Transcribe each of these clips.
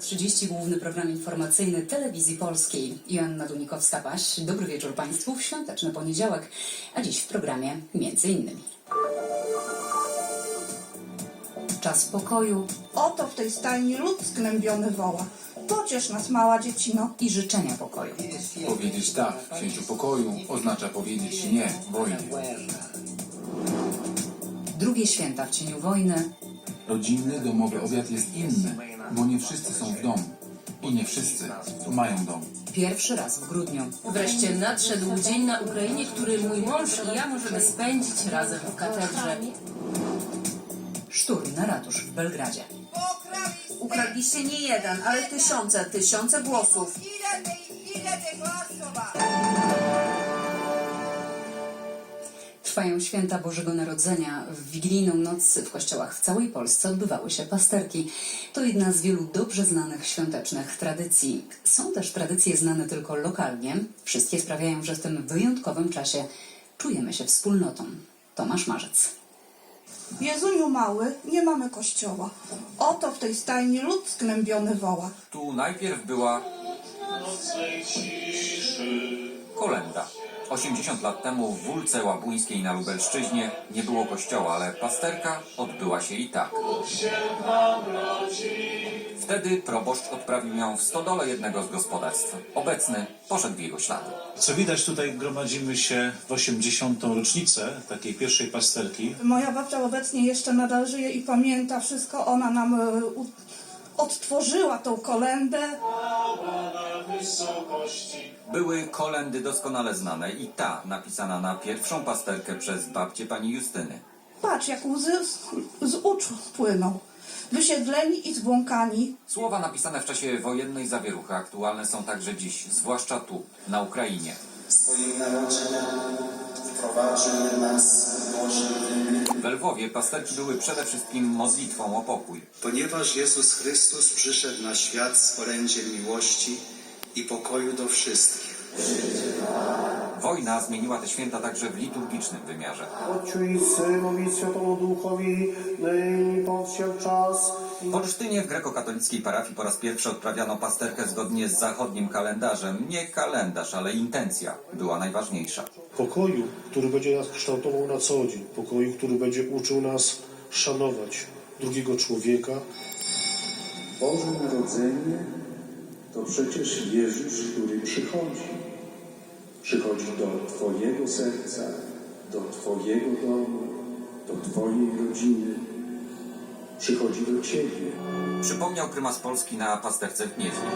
30 główny program informacyjny Telewizji Polskiej. Joanna Dunikowska-Paś. Dobry wieczór Państwu w świąteczny poniedziałek, a dziś w programie między innymi. Czas pokoju Oto w tej stajni lud zgnębiony woła. Pociesz nas, mała dziecino. i życzenia pokoju. Powiedzieć tak w księciu pokoju oznacza powiedzieć nie wojnie. Drugie święta w cieniu wojny, Rodzinny, domowy obiad jest inny, bo nie wszyscy są w domu. I nie wszyscy mają dom. pierwszy raz w grudniu. Wreszcie nadszedł dzień na Ukrainie, który mój mąż i ja możemy spędzić razem w katedrze. Szturm na ratusz w Belgradzie. Ukradliście nie jeden, ale tysiące, tysiące głosów. Ile tej, ile tej głosowa? Trwają święta Bożego Narodzenia. W wigilijną noc w kościołach w całej Polsce odbywały się pasterki. To jedna z wielu dobrze znanych świątecznych tradycji. Są też tradycje znane tylko lokalnie. Wszystkie sprawiają, że w tym wyjątkowym czasie czujemy się wspólnotą. Tomasz Marzec. Jezuniu mały, nie mamy kościoła. Oto w tej stajni lud zgnębiony woła. Tu najpierw była kolenda. 80 lat temu w Wólce Łabuńskiej na Lubelszczyźnie nie było kościoła, ale pasterka odbyła się i tak. Wtedy proboszcz odprawił ją w stodole jednego z gospodarstw. Obecny poszedł w jego ślady. Co widać, tutaj gromadzimy się w 80. rocznicę takiej pierwszej pasterki. Moja babcia obecnie jeszcze nadal żyje i pamięta wszystko. Ona nam e, u, odtworzyła tą kolendę. Były kolendy doskonale znane i ta napisana na pierwszą pasterkę przez babcię pani Justyny. Patrz, jak łzy z, z oczu płyną. Wysiedleni i zbłąkani, Słowa napisane w czasie wojennej zawieruchy aktualne są także dziś, zwłaszcza tu, na Ukrainie. swoim narodzeniem wprowadził nas Boży wymiar. W Lwowie pasterki były przede wszystkim modlitwą o pokój. Ponieważ Jezus Chrystus przyszedł na świat z orędziem miłości i pokoju do wszystkich. Wojna zmieniła te święta także w liturgicznym wymiarze. Ojcu i ciotowo-duchowi, i czas. W Olsztynie w grekokatolickiej parafii po raz pierwszy odprawiano pasterkę zgodnie z zachodnim kalendarzem. Nie kalendarz, ale intencja była najważniejsza. Pokoju, który będzie nas kształtował na co dzień. Pokoju, który będzie uczył nas szanować drugiego człowieka. Boże Narodzenie to przecież Jezus, który przychodzi. Przychodzi do Twojego serca, do Twojego domu, do Twojej rodziny. Przychodzi do Ciebie. Przypomniał prymas Polski na pasterce w Gnieźnie.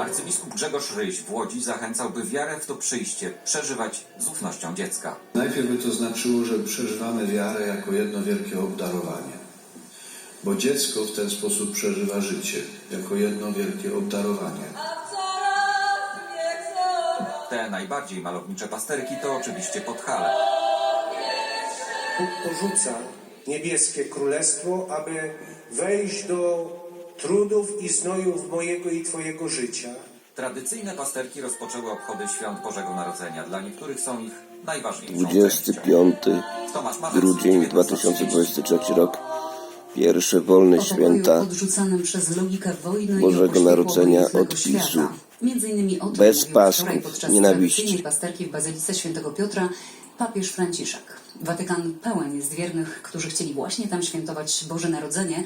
Arcybiskup Grzegorz Ryś w Łodzi zachęcałby wiarę w to przyjście przeżywać z ufnością dziecka. Najpierw by to znaczyło, że przeżywamy wiarę jako jedno wielkie obdarowanie. Bo dziecko w ten sposób przeżywa życie, jako jedno wielkie obdarowanie. Te najbardziej malownicze pasterki to oczywiście Podhale. Bóg porzuca niebieskie królestwo, aby wejść do trudów i znojów mojego i Twojego życia. Tradycyjne pasterki rozpoczęły obchody świąt Bożego Narodzenia. Dla niektórych są ich najważniejszą częścią. 25 Tomasz Marzec, grudzień 19 2023 rok. Pierwsze wolne święta odrzucanym przez logikę wojny Bożego Narodzenia złego odpisu. świata. Między innymi o tym Bez pasków, nienawiści. pasterki w Bazylice Świętego Piotra papież Franciszek. Watykan pełen jest wiernych, którzy chcieli właśnie tam świętować Boże Narodzenie.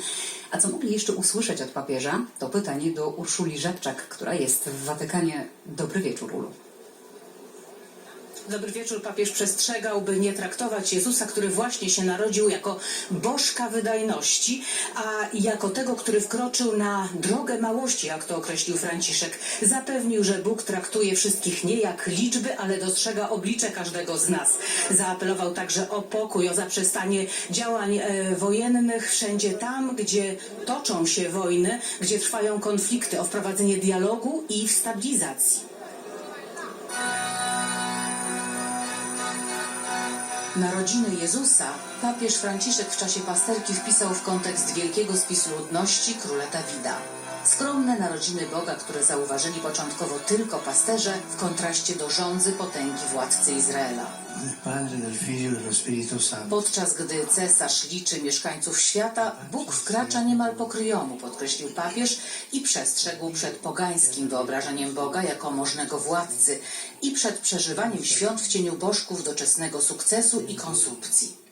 A co mogli jeszcze usłyszeć od papieża? To pytanie do Urszuli Rzepczak, która jest w Watykanie. Dobry wieczór, Ulu. Dobry wieczór. Papież przestrzegał, by nie traktować Jezusa, który właśnie się narodził jako bożka wydajności, a jako tego, który wkroczył na drogę małości, jak to określił Franciszek. Zapewnił, że Bóg traktuje wszystkich nie jak liczby, ale dostrzega oblicze każdego z nas. Zaapelował także o pokój, o zaprzestanie działań e, wojennych wszędzie tam, gdzie toczą się wojny, gdzie trwają konflikty, o wprowadzenie dialogu i stabilizacji. Narodziny Jezusa papież Franciszek w czasie pasterki wpisał w kontekst wielkiego spisu ludności króla Dawida. Skromne narodziny Boga, które zauważyli początkowo tylko pasterze, w kontraście do rządzy potęgi władcy Izraela. Podczas gdy cesarz liczy mieszkańców świata, Bóg wkracza niemal po kryjomu, podkreślił papież i przestrzegł przed pogańskim wyobrażeniem Boga jako możnego władcy i przed przeżywaniem świąt w cieniu bożków doczesnego sukcesu i konsumpcji.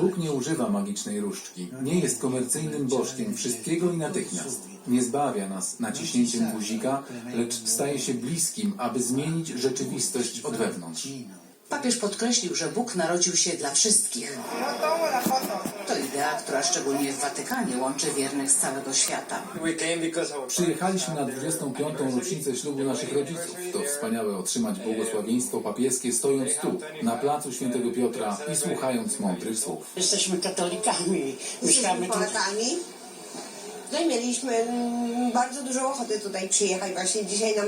Bóg nie używa magicznej różdżki. Nie jest komercyjnym bożkiem wszystkiego i natychmiast. Nie zbawia nas naciśnięciem guzika, lecz staje się bliskim, aby zmienić rzeczywistość od wewnątrz. Papież podkreślił, że Bóg narodził się dla wszystkich. To idea, która szczególnie w Watykanie łączy wiernych z całego świata. Przyjechaliśmy na 25. rocznicę ślubu naszych rodziców. To wspaniałe otrzymać błogosławieństwo papieskie stojąc tu, na placu Świętego Piotra i słuchając mądrych słów. Jesteśmy katolikami. Jesteśmy Mieszkamy tu. Polakami. No i mieliśmy mm, bardzo dużo ochoty tutaj przyjechać. Właśnie dzisiaj nam